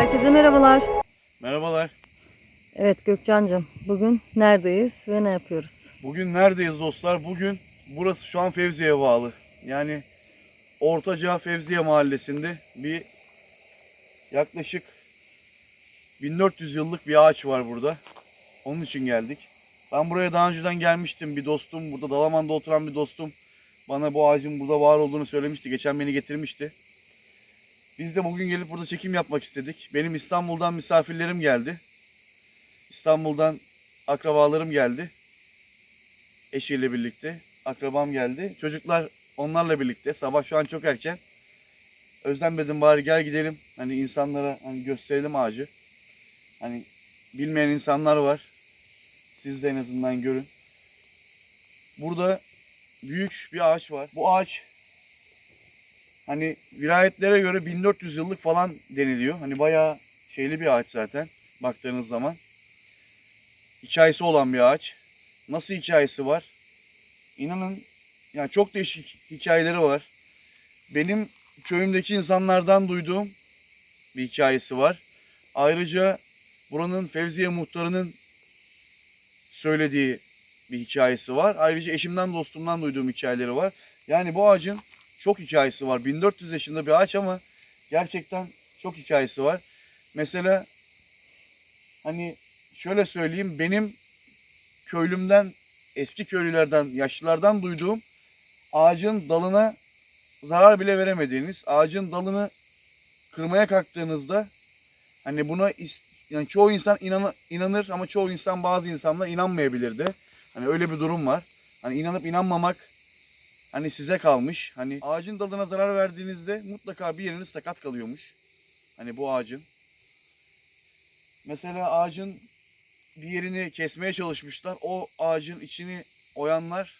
Herkese merhabalar. Merhabalar. Evet Gökcan'cığım bugün neredeyiz ve ne yapıyoruz? Bugün neredeyiz dostlar? Bugün burası şu an Fevzi'ye bağlı. Yani Ortaca Fevziye mahallesinde bir yaklaşık 1400 yıllık bir ağaç var burada. Onun için geldik. Ben buraya daha önceden gelmiştim. Bir dostum, burada Dalaman'da oturan bir dostum bana bu ağacın burada var olduğunu söylemişti. Geçen beni getirmişti. Biz de bugün gelip burada çekim yapmak istedik. Benim İstanbul'dan misafirlerim geldi. İstanbul'dan akrabalarım geldi. Eşiyle birlikte. Akrabam geldi. Çocuklar onlarla birlikte. Sabah şu an çok erken. Özlem dedim bari gel gidelim. Hani insanlara hani gösterelim ağacı. Hani bilmeyen insanlar var. Siz de en azından görün. Burada büyük bir ağaç var. Bu ağaç hani virayetlere göre 1400 yıllık falan deniliyor. Hani bayağı şeyli bir ağaç zaten baktığınız zaman. Hikayesi olan bir ağaç. Nasıl hikayesi var? İnanın yani çok değişik hikayeleri var. Benim köyümdeki insanlardan duyduğum bir hikayesi var. Ayrıca buranın Fevziye muhtarının söylediği bir hikayesi var. Ayrıca eşimden dostumdan duyduğum hikayeleri var. Yani bu ağacın çok hikayesi var. 1400 yaşında bir ağaç ama gerçekten çok hikayesi var. Mesela hani şöyle söyleyeyim benim köylümden eski köylülerden yaşlılardan duyduğum ağacın dalına zarar bile veremediğiniz ağacın dalını kırmaya kalktığınızda hani buna yani çoğu insan inan- inanır ama çoğu insan bazı insanlar inanmayabilir de. Hani öyle bir durum var. Hani inanıp inanmamak hani size kalmış. Hani ağacın dalına zarar verdiğinizde mutlaka bir yeriniz sakat kalıyormuş. Hani bu ağacın. Mesela ağacın bir yerini kesmeye çalışmışlar. O ağacın içini oyanlar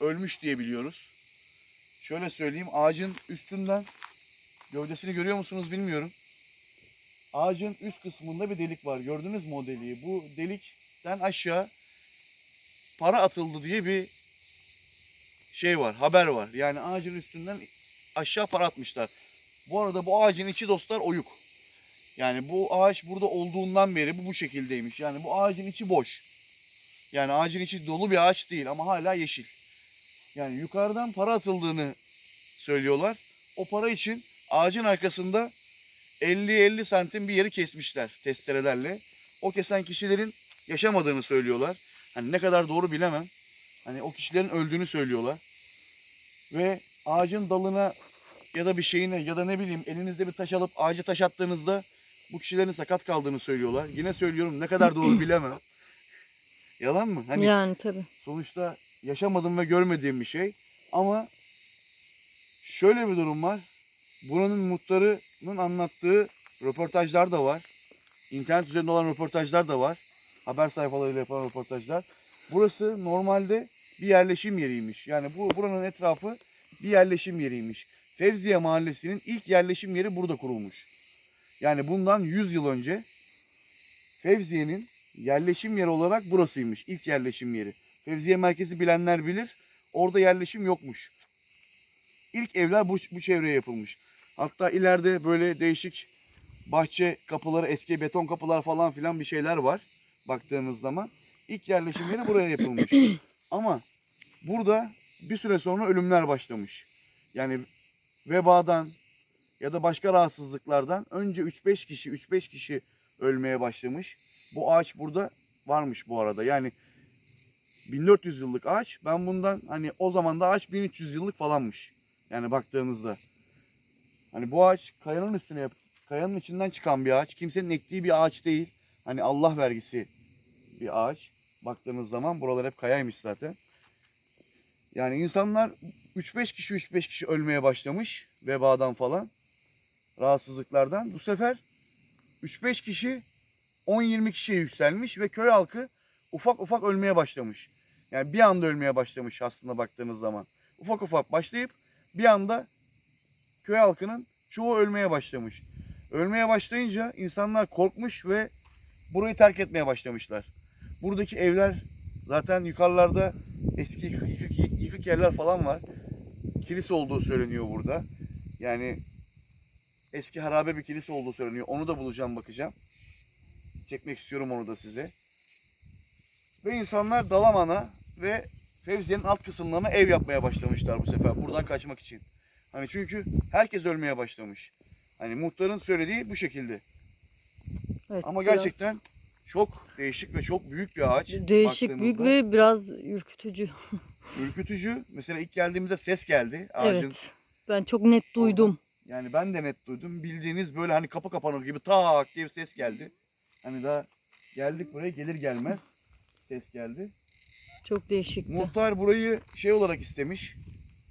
ölmüş diye biliyoruz. Şöyle söyleyeyim ağacın üstünden gövdesini görüyor musunuz bilmiyorum. Ağacın üst kısmında bir delik var. Gördünüz mü o deliği? Bu delikten aşağı para atıldı diye bir şey var, haber var. Yani ağacın üstünden aşağı para atmışlar. Bu arada bu ağacın içi dostlar oyuk. Yani bu ağaç burada olduğundan beri bu bu şekildeymiş. Yani bu ağacın içi boş. Yani ağacın içi dolu bir ağaç değil ama hala yeşil. Yani yukarıdan para atıldığını söylüyorlar. O para için ağacın arkasında 50-50 santim bir yeri kesmişler testerelerle. O kesen kişilerin yaşamadığını söylüyorlar. Hani ne kadar doğru bilemem. Hani o kişilerin öldüğünü söylüyorlar. Ve ağacın dalına ya da bir şeyine ya da ne bileyim elinizde bir taş alıp ağaca taş attığınızda bu kişilerin sakat kaldığını söylüyorlar. Yine söylüyorum ne kadar doğru bilemem. Yalan mı? Hani yani tabii. sonuçta yaşamadım ve görmediğim bir şey. Ama şöyle bir durum var. Buranın muhtarının anlattığı röportajlar da var. İnternet üzerinde olan röportajlar da var. Haber sayfalarıyla yapılan röportajlar. Burası normalde bir yerleşim yeriymiş. Yani bu buranın etrafı bir yerleşim yeriymiş. Fevziye Mahallesi'nin ilk yerleşim yeri burada kurulmuş. Yani bundan 100 yıl önce Fevziye'nin yerleşim yeri olarak burasıymış. İlk yerleşim yeri. Fevziye merkezi bilenler bilir. Orada yerleşim yokmuş. İlk evler bu, bu çevreye yapılmış. Hatta ileride böyle değişik bahçe kapıları, eski beton kapılar falan filan bir şeyler var. Baktığınız zaman. İlk yerleşim yeri buraya yapılmış. Ama burada bir süre sonra ölümler başlamış. Yani vebadan ya da başka rahatsızlıklardan önce 3-5 kişi 3-5 kişi ölmeye başlamış. Bu ağaç burada varmış bu arada. Yani 1400 yıllık ağaç. Ben bundan hani o zaman da ağaç 1300 yıllık falanmış. Yani baktığınızda. Hani bu ağaç kayanın üstüne kayanın içinden çıkan bir ağaç. Kimsenin ektiği bir ağaç değil. Hani Allah vergisi bir ağaç. Baktığınız zaman buralar hep kayaymış zaten. Yani insanlar 3-5 kişi 3-5 kişi ölmeye başlamış vebadan falan. Rahatsızlıklardan. Bu sefer 3-5 kişi 10-20 kişiye yükselmiş ve köy halkı ufak ufak ölmeye başlamış. Yani bir anda ölmeye başlamış aslında baktığınız zaman. Ufak ufak başlayıp bir anda köy halkının çoğu ölmeye başlamış. Ölmeye başlayınca insanlar korkmuş ve burayı terk etmeye başlamışlar. Buradaki evler zaten yukarılarda eski yıkık, yıkık, yıkık yerler falan var. Kilise olduğu söyleniyor burada. Yani eski harabe bir kilise olduğu söyleniyor. Onu da bulacağım bakacağım. Çekmek istiyorum onu da size. Ve insanlar Dalaman'a ve Fevziye'nin alt kısımlarına ev yapmaya başlamışlar bu sefer. Buradan kaçmak için. Hani çünkü herkes ölmeye başlamış. Hani muhtarın söylediği bu şekilde. Evet, Ama biraz gerçekten çok değişik ve çok büyük bir ağaç. değişik büyük ve biraz ürkütücü. ürkütücü. Mesela ilk geldiğimizde ses geldi ağacın. Evet. Ben çok net duydum. Yani ben de net duydum. Bildiğiniz böyle hani kapı kapanır gibi tak diye bir ses geldi. Hani daha geldik buraya gelir gelmez ses geldi. Çok değişikti. Muhtar burayı şey olarak istemiş.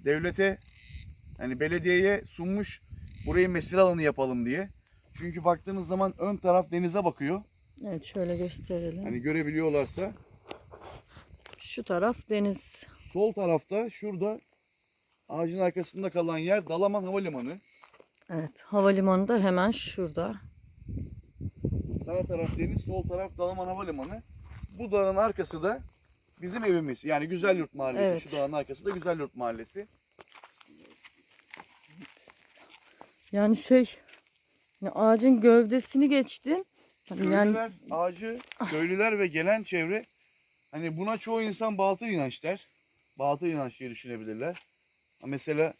Devlete hani belediyeye sunmuş. Burayı mesire alanı yapalım diye. Çünkü baktığınız zaman ön taraf denize bakıyor. Evet şöyle gösterelim. Hani görebiliyorlarsa. Şu taraf deniz. Sol tarafta şurada ağacın arkasında kalan yer Dalaman Havalimanı. Evet havalimanı da hemen şurada. Sağ taraf deniz, sol taraf Dalaman Havalimanı. Bu dağın arkası da bizim evimiz. Yani Güzelyurt Mahallesi. Evet. Şu dağın arkası da Güzelyurt Mahallesi. Yani şey ağacın gövdesini geçtin. Köylüler, ağacı, köylüler ve gelen çevre hani buna çoğu insan batıl inanç der. Batıl inanç diye düşünebilirler. Mesela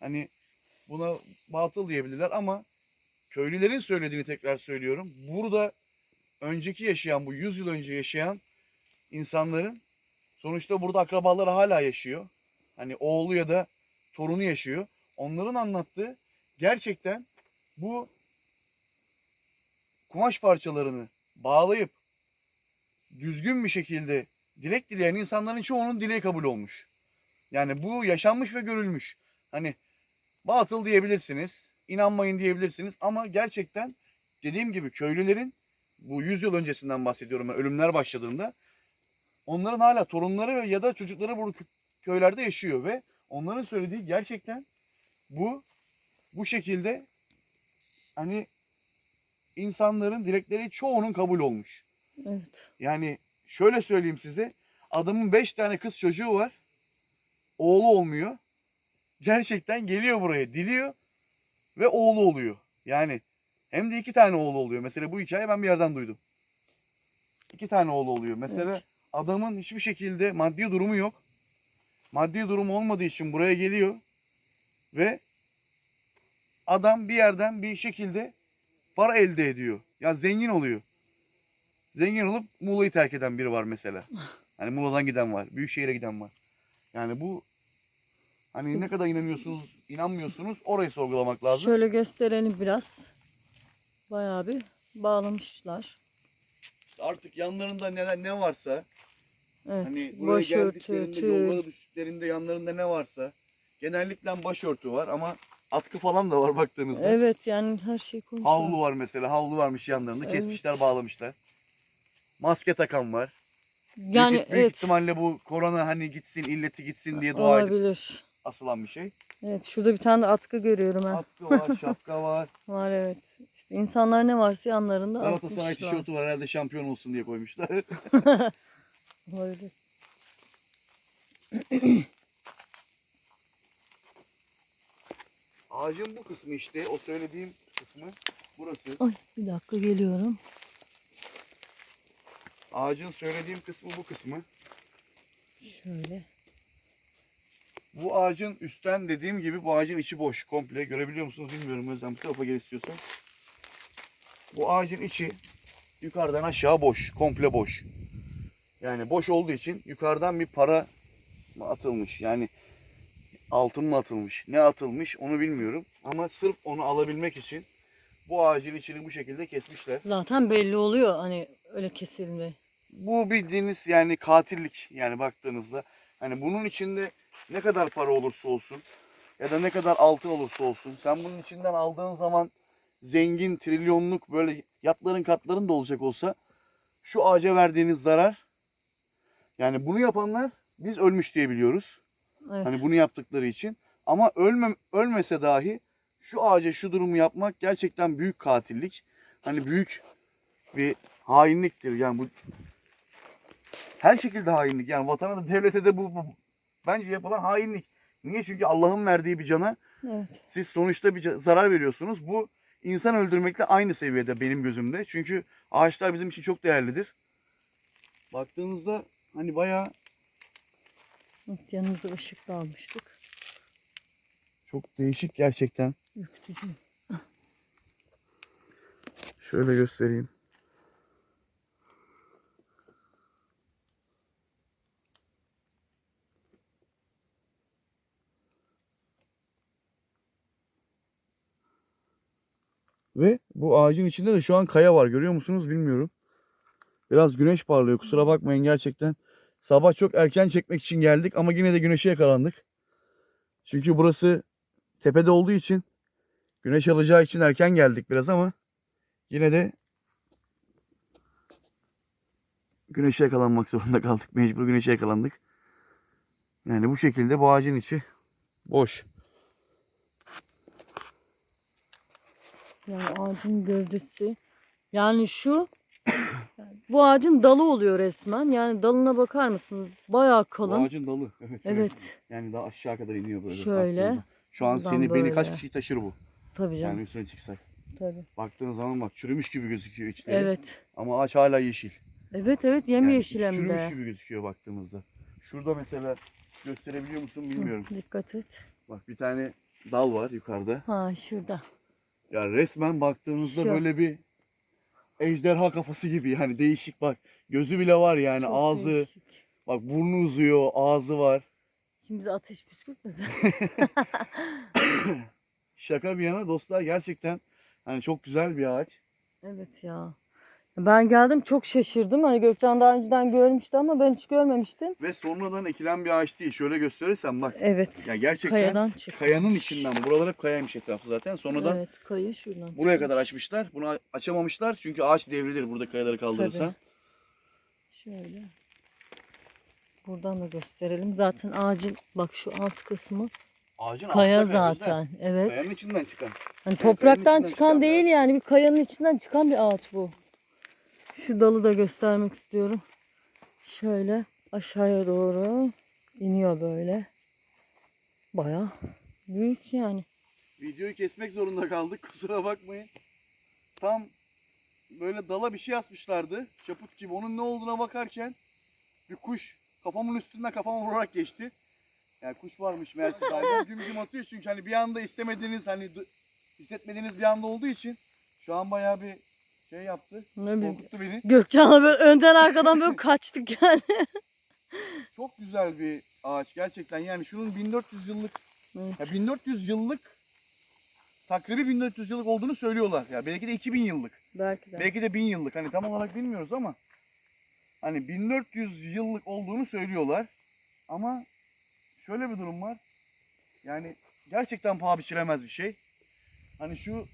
hani buna batıl diyebilirler ama köylülerin söylediğini tekrar söylüyorum. Burada önceki yaşayan bu 100 yıl önce yaşayan insanların sonuçta burada akrabaları hala yaşıyor. Hani oğlu ya da torunu yaşıyor. Onların anlattığı gerçekten bu kumaş parçalarını bağlayıp düzgün bir şekilde dilek dileyen insanların çoğunun dileği kabul olmuş. Yani bu yaşanmış ve görülmüş. Hani batıl diyebilirsiniz, inanmayın diyebilirsiniz ama gerçekten dediğim gibi köylülerin bu 100 yıl öncesinden bahsediyorum ben ölümler başladığında onların hala torunları ya da çocukları bu kö- köylerde yaşıyor ve onların söylediği gerçekten bu bu şekilde hani insanların dilekleri çoğunun kabul olmuş. evet. Yani şöyle söyleyeyim size. Adamın 5 tane kız çocuğu var. Oğlu olmuyor. Gerçekten geliyor buraya diliyor ve oğlu oluyor. Yani hem de iki tane oğlu oluyor. Mesela bu hikaye ben bir yerden duydum. İki tane oğlu oluyor. Mesela Evet. adamın hiçbir şekilde maddi durumu yok. Maddi durumu olmadığı için buraya geliyor ve adam bir yerden bir şekilde para elde ediyor. Ya zengin oluyor. Zengin olup Muğla'yı terk eden biri var mesela. Hani Muğla'dan giden var. Büyükşehir'e giden var. Yani bu hani ne kadar inanıyorsunuz, inanmıyorsunuz orayı sorgulamak lazım. Şöyle gösterelim biraz. Bayağı bir bağlamışlar. İşte artık yanlarında ne, ne varsa Evet. hani buraya Başörtü, geldiklerinde tül. yollara düştüklerinde yanlarında ne varsa genellikle başörtü var ama atkı falan da var baktığınızda. Evet yani her şey koymuşlar. Havlu var mesela. Havlu varmış yanlarında. Evet. Kesmişler, bağlamışlar. Maske takan var. Yani büyük, büyük evet ihtimalle bu korona hani gitsin, illeti gitsin diye dua edip olabilir. asılan bir şey. Evet şurada bir tane de atkı görüyorum ha. Atkı var, şapka var. Var evet. İşte insanlar ne varsa yanlarında Galatasaray asmışlar. tişörtü var. Herhalde şampiyon olsun diye koymuşlar. Olabilir. Ağacın bu kısmı işte. O söylediğim kısmı burası. Ay bir dakika geliyorum. Ağacın söylediğim kısmı bu kısmı. Şöyle. Bu ağacın üstten dediğim gibi bu ağacın içi boş. Komple. Görebiliyor musunuz bilmiyorum. Özlem bu tarafa gel istiyorsan. Bu ağacın içi yukarıdan aşağı boş. Komple boş. Yani boş olduğu için yukarıdan bir para mı atılmış? Yani altın mı atılmış? Ne atılmış onu bilmiyorum. Ama sırf onu alabilmek için bu ağacın içini bu şekilde kesmişler. Zaten belli oluyor hani öyle kesildi. Bu bildiğiniz yani katillik yani baktığınızda. Hani bunun içinde ne kadar para olursa olsun ya da ne kadar altın olursa olsun sen bunun içinden aldığın zaman zengin, trilyonluk böyle yatların katların da olacak olsa şu ağaca verdiğiniz zarar yani bunu yapanlar biz ölmüş diye biliyoruz. Evet. Hani bunu yaptıkları için. Ama ölme, ölmese dahi şu ağaca şu durumu yapmak gerçekten büyük katillik. Hani büyük bir hainliktir. Yani bu her şekilde hainlik. Yani vatana da devlete de bu, bu bence yapılan hainlik. Niye? Çünkü Allah'ın verdiği bir cana Evet. Siz sonuçta bir zarar veriyorsunuz. Bu insan öldürmekle aynı seviyede benim gözümde. Çünkü ağaçlar bizim için çok değerlidir. Baktığınızda hani bayağı Evet, Yanımıza ışık da almıştık. çok değişik gerçekten. Ürkütücü. Şöyle göstereyim. Ve bu ağacın içinde de şu an kaya var. Görüyor musunuz bilmiyorum. Biraz güneş parlıyor. Kusura bakmayın gerçekten. Sabah çok erken çekmek için geldik ama yine de güneşe yakalandık. Çünkü burası tepede olduğu için güneş alacağı için erken geldik biraz ama yine de güneşe yakalanmak zorunda kaldık. Mecbur güneşe yakalandık. Yani bu şekilde bu ağacın içi boş. Yani ağacın gövdesi. Yani şu bu ağacın dalı oluyor resmen. Yani dalına bakar mısınız? Bayağı Bu kalın. ağacın dalı. Evet. Evet. Yani daha aşağı kadar iniyor böyle. Şöyle. baktığında. Şu an Buradan seni beni kaç böyle. kişiyi taşır bu? Tabii canım. Yani üstüne çıksak. Tabii. Baktığın zaman bak çürümüş gibi gözüküyor içleri. Evet. Ama ağaç hala yeşil. Evet evet Yani yemyeşil içi hem çürümüş de. gibi gözüküyor baktığımızda. Şurada mesela gösterebiliyor musun bilmiyorum. Hı, Dikkat et. Bak bir tane dal var yukarıda. Ha şurada. Ya resmen baktığınızda Şu. böyle bir ejderha kafası gibi yani değişik bak. Gözü bile var yani Çok ağzı. değişik. Bak burnu uzuyor, ağzı var. Şimdi bize ateş püskürtmesin. Şaka bir yana dostlar gerçekten hani çok güzel bir ağaç. evet ya. Ben geldim çok şaşırdım. Hani Gökhan daha önceden görmüştü ama ben hiç görmemiştim. Ve sonradan ekilen bir ağaç değil. Şöyle gösterirsem bak. Evet. Ya gerçekten Kayadan çıktı. kayanın içinden. Buralar hep kayaymış etrafı zaten. Sonradan Evet kaya şuradan. buraya çıkmış. kadar açmışlar. Bunu açamamışlar çünkü ağaç devrilir burada kayaları kaldırırsan. Tabii. Şöyle. Buradan da gösterelim. Zaten ağacın bak şu alt kısmı Ağacın kaya altında kaya, zaten. Evet. Kayanın içinden çıkan. Hani kayanın topraktan içinden çıkan çıkan bir değil yani bir kayanın içinden çıkan bir ağaç bu. Şu dalı da göstermek istiyorum. Şöyle aşağıya doğru iniyor böyle. Baya büyük yani. Videoyu kesmek zorunda kaldık. Kusura bakmayın. Tam böyle dala bir şey asmışlardı. Çaput gibi. Onun ne olduğuna bakarken bir kuş kafamın üstünden kafama vurarak geçti. Yani kuş varmış meğerse dayıdan güm güm atıyor çünkü hani bir anda istemediğiniz hani hissetmediğiniz bir anda olduğu için şu an bayağı bir şey yaptı. Ne biz Korkuttu beni. Gökçen'le böyle önden arkadan böyle kaçtık yani. Çok güzel bir ağaç gerçekten. Yani şunun 1400 yıllık Evet. ya 1400 yıllık takribi 1400 yıllık olduğunu söylüyorlar. Ya belki de 2000 yıllık. Belki de. Belki de 1000 yıllık. Hani tam olarak bilmiyoruz ama hani 1400 yıllık olduğunu söylüyorlar. Ama şöyle bir durum var. Yani gerçekten paha biçilemez bir şey. Hani şu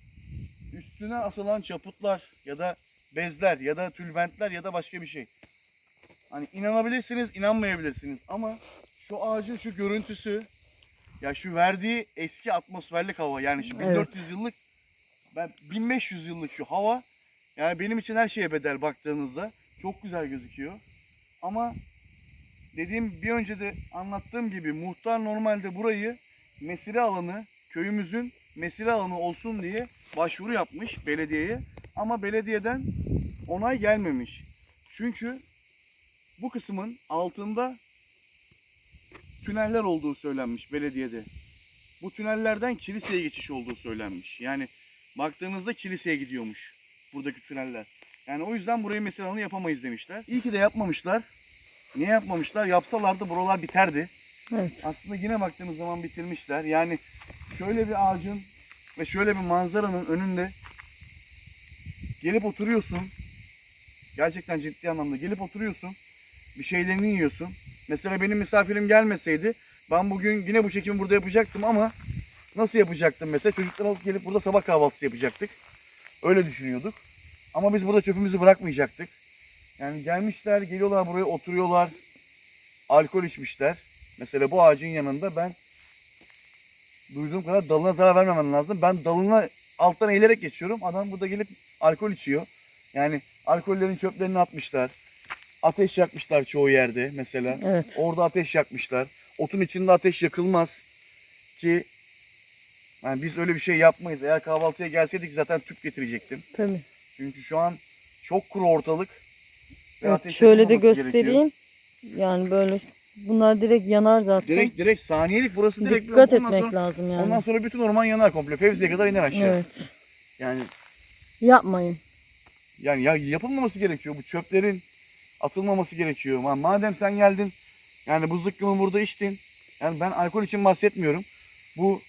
üstüne asılan çaputlar ya da bezler ya da tülbentler ya da başka bir şey. Hani inanabilirsiniz, inanmayabilirsiniz ama şu ağacın şu görüntüsü ya şu verdiği eski atmosferlik hava yani şu Evet. 1400 yıllık ben 1500 yıllık şu hava yani benim için her şeye bedel baktığınızda çok güzel gözüküyor. Ama dediğim bir önce de anlattığım gibi muhtar normalde burayı mesire alanı köyümüzün mesire alanı olsun diye başvuru yapmış belediyeye ama belediyeden onay gelmemiş. Çünkü bu kısmın altında tüneller olduğu söylenmiş belediyede. Bu tünellerden kiliseye geçiş olduğu söylenmiş. Yani baktığınızda kiliseye gidiyormuş buradaki tüneller. Yani o yüzden burayı mesire alanı yapamayız demişler. İyi ki de yapmamışlar. Niye yapmamışlar? Yapsalardı buralar biterdi. Evet. Aslında yine baktığınız zaman bitirmişler. Yani şöyle bir ağacın ve şöyle bir manzaranın önünde gelip oturuyorsun. Gerçekten ciddi anlamda gelip oturuyorsun. Bir şeylerini yiyorsun. Mesela benim misafirim gelmeseydi ben bugün yine bu çekimi burada yapacaktım ama nasıl yapacaktım mesela? Çocuklar alıp gelip burada sabah kahvaltısı yapacaktık. Öyle düşünüyorduk. Ama biz burada çöpümüzü bırakmayacaktık. Yani gelmişler, geliyorlar buraya oturuyorlar. Alkol içmişler. Mesela bu ağacın yanında ben duyduğum kadar dalına zarar vermemen lazım. Ben dalına alttan eğilerek geçiyorum. Adam burada gelip alkol içiyor. Yani alkollerin çöplerini atmışlar. Ateş yakmışlar çoğu yerde mesela. Evet. Orada ateş yakmışlar. Otun içinde ateş yakılmaz ki Yani biz öyle bir şey yapmayız. Eğer kahvaltıya gelseydik zaten tüp getirecektim. Tabii. Çünkü şu an çok kuru ortalık. Ve Evet, şöyle de yakılmaması gerekiyor. göstereyim. Yani böyle bunlar direkt yanar zaten. Direkt direkt saniyelik burası direkt. Dikkat ondan etmek sonra, lazım yani. Ondan sonra bütün orman yanar komple. Fevzi'ye kadar iner aşağı. Evet. Yani Yapmayın. yani ya yapılmaması gerekiyor. Bu çöplerin atılmaması gerekiyor. Ma- Madem sen geldin yani bu zıkkımı burada içtin. Yani ben alkol için bahsetmiyorum. Bu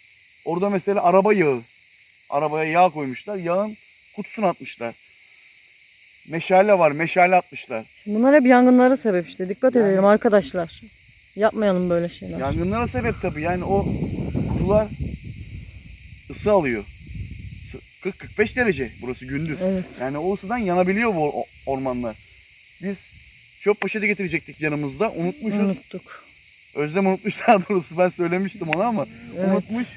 orada mesela araba yağı. Arabaya yağ koymuşlar. Yağın kutusunu atmışlar. Meşale var. Meşale atmışlar. Bunlar hep yangınlara sebep işte. Dikkat Yani- edelim arkadaşlar. Yapmayalım böyle şeyler. Yangınlara sebep tabii. Yani o kutular ısı alıyor. 40-45 derece burası gündüz. Evet. Yani o ısıdan yanabiliyor bu o- ormanlar. Biz çöp poşeti getirecektik yanımızda. Unutmuşuz. Unuttuk. Özlem unutmuş daha doğrusu ben söylemiştim ona ama Evet. unutmuş.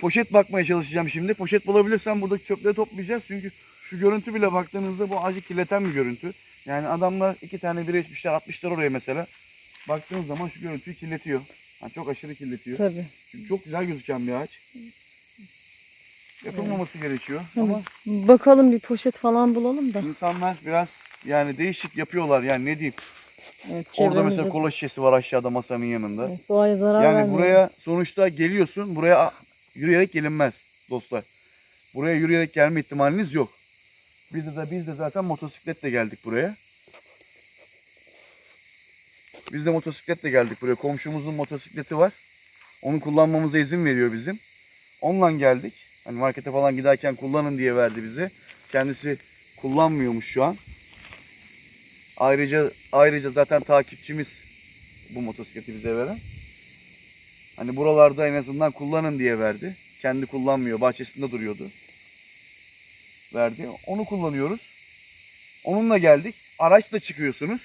Poşet bakmaya çalışacağım şimdi. Poşet bulabilirsem buradaki çöpleri toplayacağız. Çünkü şu görüntü bile baktığınızda bu acı kirleten bir görüntü. Yani adamlar iki tane bira içmişler atmışlar oraya mesela. Baktığınız zaman şu görüntüyü kirletiyor. Yani çok aşırı kirletiyor. Tabii. Çünkü çok güzel gözüken bir ağaç. Yapılmaması gerekiyor. Hı. Ama Bakalım bir poşet falan bulalım da. insanlar biraz yani değişik yapıyorlar. Yani ne diyeyim. Evet, Orada çevremizde- mesela kola şişesi var aşağıda masanın yanında. Evet, doğaya zarar Yani vermeyelim. buraya sonuçta geliyorsun. Buraya yürüyerek gelinmez dostlar. Buraya yürüyerek gelme ihtimaliniz yok. Biz de, biz de zaten motosikletle geldik buraya. Biz de motosikletle geldik buraya. Komşumuzun motosikleti var. Onu kullanmamıza izin veriyor bizim. Onunla geldik. Hani markete falan giderken kullanın diye verdi bize. Kendisi kullanmıyormuş şu an. Ayrıca ayrıca zaten takipçimiz bu motosikleti bize veren. Hani buralarda en azından kullanın diye verdi. Kendi kullanmıyor. Bahçesinde duruyordu. Verdi. Onu kullanıyoruz. Onunla geldik. Araçla çıkıyorsunuz.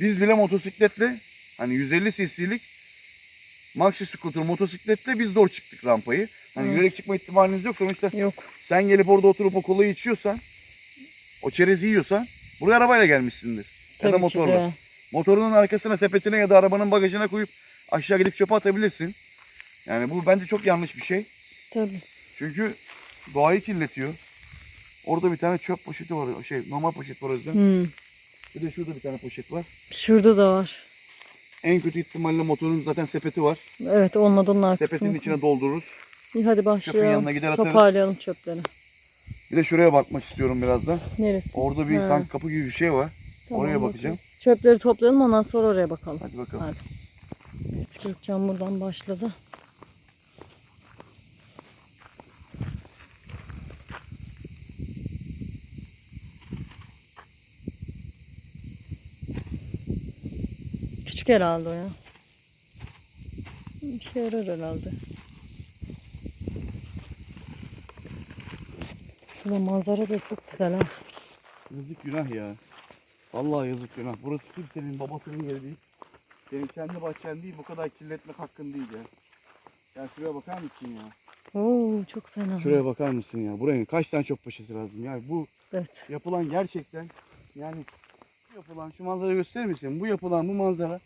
Biz bile motosikletle hani 150 cc'lik Maxi scooter motosikletle biz zor çıktık rampayı. Hani Evet. yürüyerek çıkma ihtimaliniz yok. Sonuçta Yok. sen gelip orada oturup o kolayı içiyorsan, o çerezi yiyorsan buraya arabayla gelmişsindir. ya Tabii da ki motorla. Motorunun arkasına, sepetine ya da arabanın bagajına koyup aşağı gidip çöpe atabilirsin. Yani bu bence çok yanlış bir şey. Tabii. Çünkü doğayı kirletiyor. Orada bir tane çöp poşeti var. Şey normal poşet var Özlem. Hmm. Bir de şurada bir tane poşet var. Şurada da var. En kötü ihtimalle motorun zaten sepeti var. Evet olmadı onun arkasını. Sepetin içine doldururuz. İyi hadi Çöpün başlayalım. yanına gider atarız. Toparlayalım çöpleri. Bir de şuraya bakmak istiyorum birazdan. Neresi? Orada bir Ha. sanki kapı gibi bir şey var. Tamam, oraya bakacağım. Çöpleri toplayalım ondan sonra oraya bakalım. Hadi bakalım. Hadi. Evet, Gökcan buradan başladı. Küçük herhalde o ya. Bir şey yarar herhalde. Şurada manzara da çok güzel ha. Yazık günah ya. Vallahi yazık günah. Burası kimsenin babasının yeri değil. Senin kendi bahçen değil. Bu kadar kirletmek hakkın değil ya. Ya şuraya bakar mısın ya? Oo çok fena. Şuraya bakar mısın ya? Buraya kaç tane çöp poşeti lazım? Yani bu Evet. yapılan gerçekten yani yapılan şu manzara gösterir misin? Bu yapılan bu manzara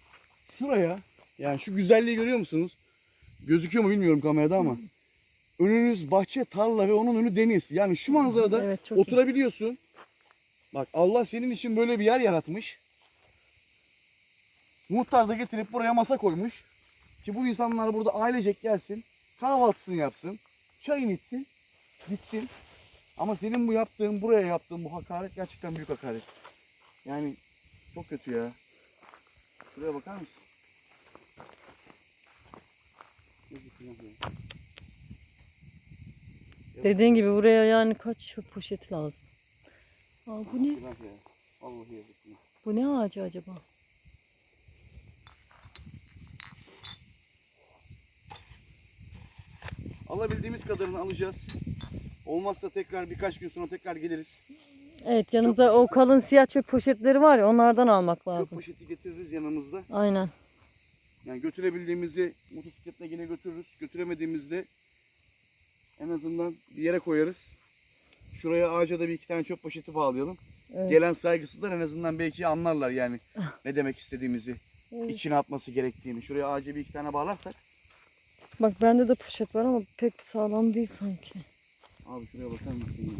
şuraya yani şu güzelliği görüyor musunuz? Gözüküyor mu bilmiyorum kamerada ama önünüz bahçe, tarla ve onun önü deniz. Yani şu manzarada Evet çok iyi. oturabiliyorsun. Bak Allah senin için böyle bir yer yaratmış. Muhtar da getirip buraya masa koymuş. Ki bu insanlar burada ailecek gelsin. Kahvaltısını yapsın. Çayını içsin. Gitsin. Ama senin bu yaptığın, buraya yaptığın bu hakaret gerçekten büyük hakaret. Yani çok kötü ya. Şuraya bakar mısın? Dediğin gibi buraya yani kaç çöp poşeti lazım? Aa, bu ne? Yazık. Bu ne ağacı acaba? Alabildiğimiz kadarını alacağız. Olmazsa tekrar birkaç gün sonra tekrar geliriz. Evet yanımızda o kalın siyah çöp poşetleri var ya onlardan almak Çöp lazım. poşeti getiririz yanımızda. Aynen. Yani götürebildiğimizi motosikletle yine götürürüz. Götüremediğimizde en azından bir yere koyarız. Şuraya ağaca da bir iki tane çöp poşeti bağlayalım. Evet. Gelen saygısızlar en azından belki anlarlar yani ne demek istediğimizi, Evet. içine atması gerektiğini. Şuraya ağaca bir iki tane bağlarsak Bak bende de poşet var ama pek sağlam değil sanki. Abi şuraya bakar mısın?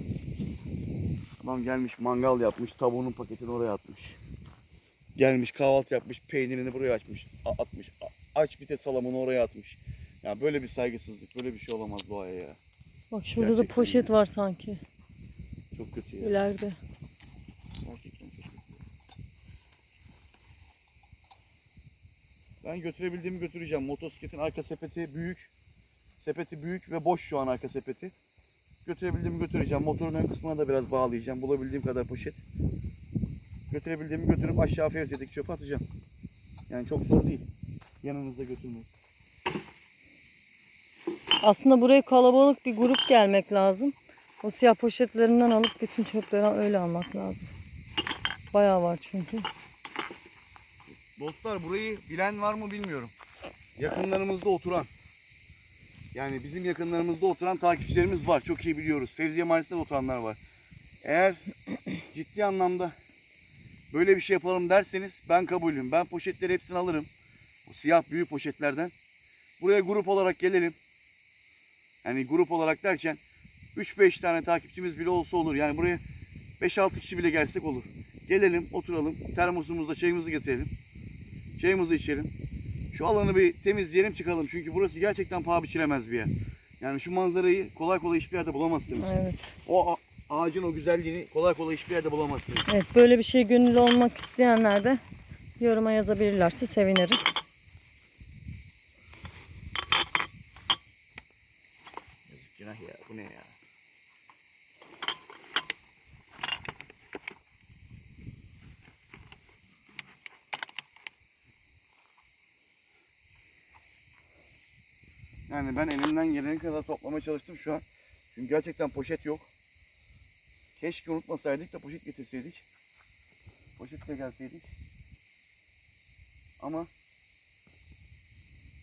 Adam gelmiş mangal yapmış, tavuğunun paketini oraya atmış. Gelmiş kahvaltı yapmış, peynirini buraya açmış, atmış. Aç bir de salamını oraya atmış. Ya böyle bir saygısızlık, böyle bir şey olamaz doğaya ya. Bak şurada da Gerçekten poşet ya. var sanki. Çok kötü ya. İleride. Gerçekten çok kötü. Ben götürebildiğimi götüreceğim. Motosikletin arka sepeti büyük. Sepeti büyük ve boş şu an arka sepeti. Götürebildiğimi götüreceğim. Motorun ön kısmına da biraz bağlayacağım. Bulabildiğim kadar poşet. Götürebildiğimi götürüp aşağı Fevziye'deki çöpe atacağım. Yani çok zor değil. Yanınızda götürmek. Aslında buraya kalabalık bir grup gelmek lazım. O siyah poşetlerinden alıp bütün çöpleri öyle almak lazım. Bayağı var çünkü. Dostlar burayı bilen var mı bilmiyorum. Yakınlarımızda oturan. Yani bizim yakınlarımızda oturan takipçilerimiz var. Çok iyi biliyoruz. Fevziye Mahallesi'nde de oturanlar var. Eğer ciddi anlamda böyle bir şey yapalım derseniz ben kabulüm. Ben poşetleri hepsini alırım. O siyah büyük poşetlerden. Buraya grup olarak gelelim. Yani grup olarak derken 3-5 tane takipçimiz bile olsa olur. Yani buraya 5-6 kişi bile gelsek olur. Gelelim, oturalım. Termosumuzda çayımızı getirelim. Çayımızı içelim. Şu alanı bir temizleyelim çıkalım. Çünkü burası gerçekten paha biçilemez bir yer. Yani şu manzarayı kolay kolay hiçbir yerde bulamazsınız. Evet. O ağacın o güzelliğini kolay kolay hiçbir yerde bulamazsınız. Evet böyle bir şey gönüllü olmak isteyenler de yoruma yazabilirlerse seviniriz. Yazık günah ya. Bu ne ya? Yani geleni kadar toplamaya çalıştım şu an. Çünkü gerçekten poşet yok. Keşke unutmasaydık da poşet getirseydik. Poşetle gelseydik. Ama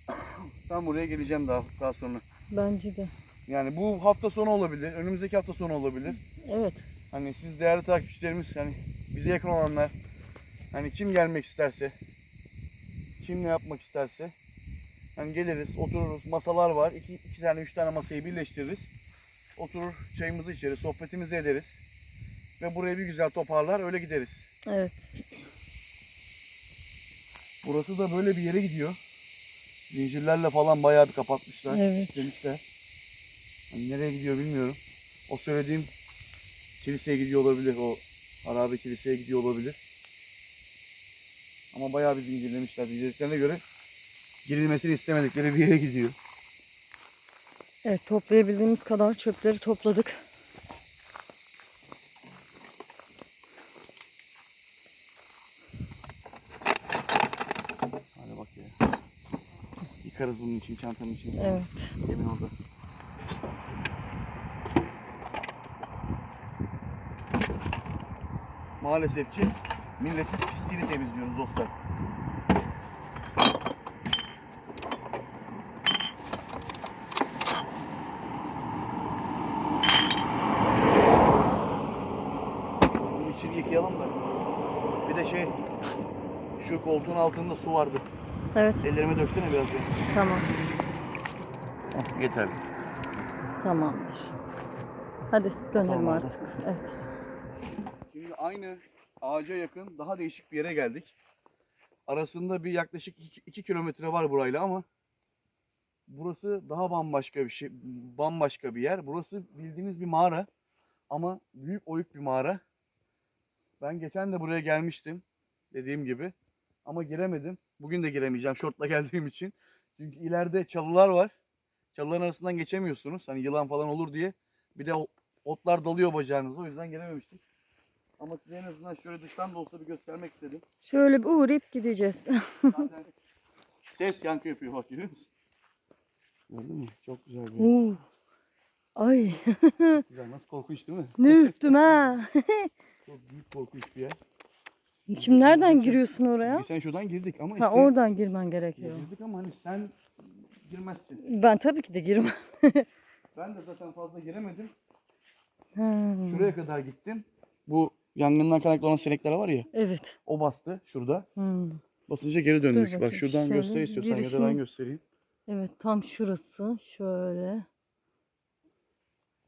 ben buraya geleceğim daha daha sonra. Bence de. Yani bu hafta sonu olabilir, önümüzdeki hafta sonu olabilir. Evet. Hani siz değerli takipçilerimiz, hani bize yakın olanlar, hani kim gelmek isterse, kim ne yapmak isterse, hani geliriz, otururuz, masalar var, iki, iki tane, üç tane masayı birleştiririz. Oturur, çayımızı içeriz, sohbetimizi ederiz. Ve burayı bir güzel toparlar, öyle gideriz. Evet. Burası da böyle bir yere gidiyor. Zincirlerle falan bayağı bir kapatmışlar. Evet. Demişler. Hani nereye gidiyor bilmiyorum. O söylediğim kiliseye gidiyor olabilir. O harabe kiliseye gidiyor olabilir. Ama bayağı bir zincirlemişler. Zincirlediklerine göre girilmesini istemedikleri bir yere gidiyor. Evet toplayabildiğimiz kadar çöpleri topladık. Hadi bak ya. Yıkarız bunun için, çantanın için. Evet. Emin orada. Maalesef ki milletin pisliğini temizliyoruz dostlar. Bunun içini yıkayalım da. Bir de şey, şu koltuğun altında su vardı. Evet. Ellerime döksene biraz. be. Tamam. Heh, yeterli. Tamamdır. Hadi dönelim Tamam, artık. Evet. Şimdi aynı ağaca yakın daha değişik bir yere geldik. Arasında bir yaklaşık 2 kilometre var burayla ama burası daha bambaşka bir şey, bambaşka bir yer. Burası bildiğiniz bir mağara ama büyük oyuk bir mağara. Ben geçen de buraya gelmiştim dediğim gibi ama giremedim. Bugün de giremeyeceğim şortla geldiğim için. Çünkü ileride çalılar var. Çalıların arasından geçemiyorsunuz. Hani yılan falan olur diye. Bir de otlar dalıyor bacağınıza. O yüzden gelememiştik. Ama size en azından şöyle dıştan da olsa bir göstermek istedim. Şöyle bir uğrayıp gideceğiz. Zaten ses yankı yapıyor bak görüyor musun? Gördün mü? Çok güzel bir. Uuu. Ay Güzel. Nasıl korkunç değil mi? ne ürktüm ha. Çok büyük korkunç bir yer. Şimdi nereden giriyorsun oraya? Geçen şuradan girdik ama işte Ha oradan girmen gerekiyor. girdik ama hani sen girmezsin. Ben tabii ki de girmem. Ben de zaten fazla giremedim. Ha. Şuraya kadar gittim. Bu yangından kaynaklanan sinekler var ya. Evet. O bastı şurada. Hmm. Basınca geri döndük. Bak bakayım, şuradan şöyle göster istiyorsan ya da ben göstereyim. Evet tam şurası. Şöyle.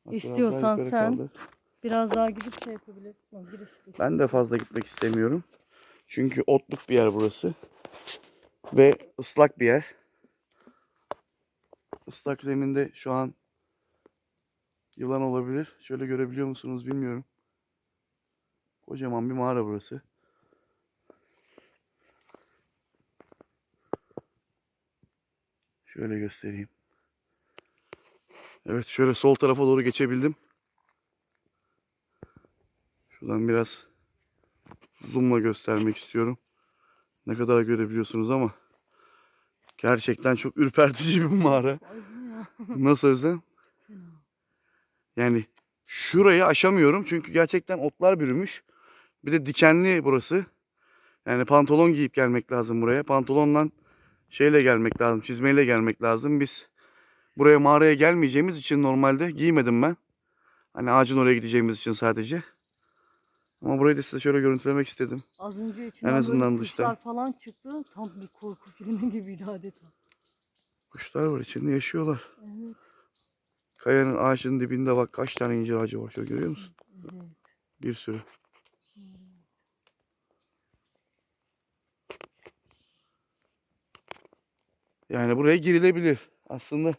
Bak, İstiyorsan sen- kaldır. Biraz daha gidip şey yapabilirsin. Ben de fazla gitmek istemiyorum. Çünkü otluk bir yer burası. Ve ıslak bir yer. Islak zeminde şu an yılan olabilir. Şöyle görebiliyor musunuz bilmiyorum. Kocaman bir mağara burası. Şöyle göstereyim. Evet şöyle sol tarafa doğru geçebildim. Şuradan biraz zoom'la göstermek istiyorum. Ne kadar görebiliyorsunuz ama gerçekten çok ürpertici bir mağara. Nasıl Özlem? Yani şurayı aşamıyorum çünkü gerçekten otlar bürümüş. Bir de dikenli burası. Yani pantolon giyip gelmek lazım buraya. Pantolonla şeyle gelmek lazım, çizmeyle gelmek lazım. Biz buraya mağaraya gelmeyeceğimiz için normalde giymedim ben. Hani ağacın oraya gideceğimiz için sadece. Ama burayı da size şöyle görüntülemek istedim. Az önce içinden azından böyle kuşlar falan çıktı. Tam bir korku filmi gibiydi adeta. Kuşlar var içinde yaşıyorlar. Evet. Kayanın ağacının dibinde bak kaç tane incir ağacı var. Şöyle görüyor musun? Evet. Bir sürü. Yani buraya girilebilir. Aslında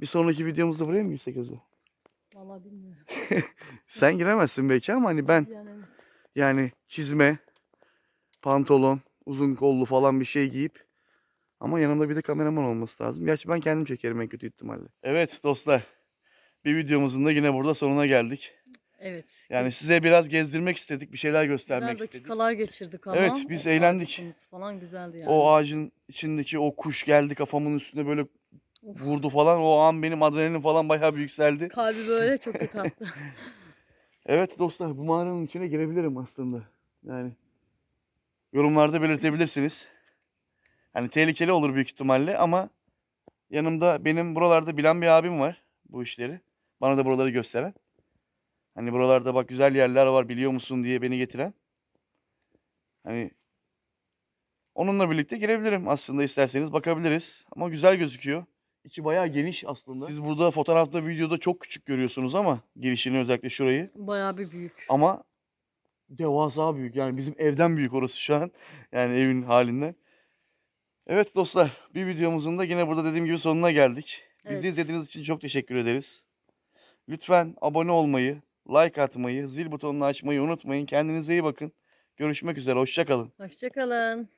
bir sonraki videomuzda buraya mı girsek Özlem? Vallahi bilmiyorum. Sen giremezsin belki ama hani ben Yani. Yani çizme, pantolon, uzun kollu falan bir şey giyip ama yanımda bir de kameraman olması lazım. Gerçi ben kendim çekerim en kötü ihtimalle. Evet dostlar. Bir videomuzun da yine burada sonuna geldik. Evet. Yani size biraz gezdirmek istedik, bir şeyler göstermek Güzel istedik. dakikalar geçirdik ama. Evet, biz o eğlendik. Falan güzeldi yani. O ağacın içindeki o kuş geldi kafamın üstüne böyle vurdu falan. O an benim adrenalin falan bayağı bir yükseldi. Kalbi böyle çok kötü attı. Evet dostlar bu mağaranın içine girebilirim aslında. Yani yorumlarda belirtebilirsiniz. Hani tehlikeli olur büyük ihtimalle ama yanımda benim buralarda bilen bir abim var bu işleri. Bana da buraları gösteren. Hani buralarda bak güzel yerler var biliyor musun diye beni getiren. Hani onunla birlikte girebilirim aslında isterseniz bakabiliriz. Ama güzel gözüküyor. İçi bayağı geniş aslında. Siz burada fotoğrafta videoda çok küçük görüyorsunuz ama girişini özellikle şurayı. Bayağı bir büyük. Ama devasa büyük. Yani bizim evden büyük orası şu an. Yani evin halinden. Evet dostlar bir videomuzun da yine burada dediğim gibi sonuna geldik. Bizi Evet. izlediğiniz için çok teşekkür ederiz. Lütfen abone olmayı, like atmayı, zil butonunu açmayı unutmayın. Kendinize iyi bakın. Görüşmek üzere. Hoşçakalın. Hoşçakalın.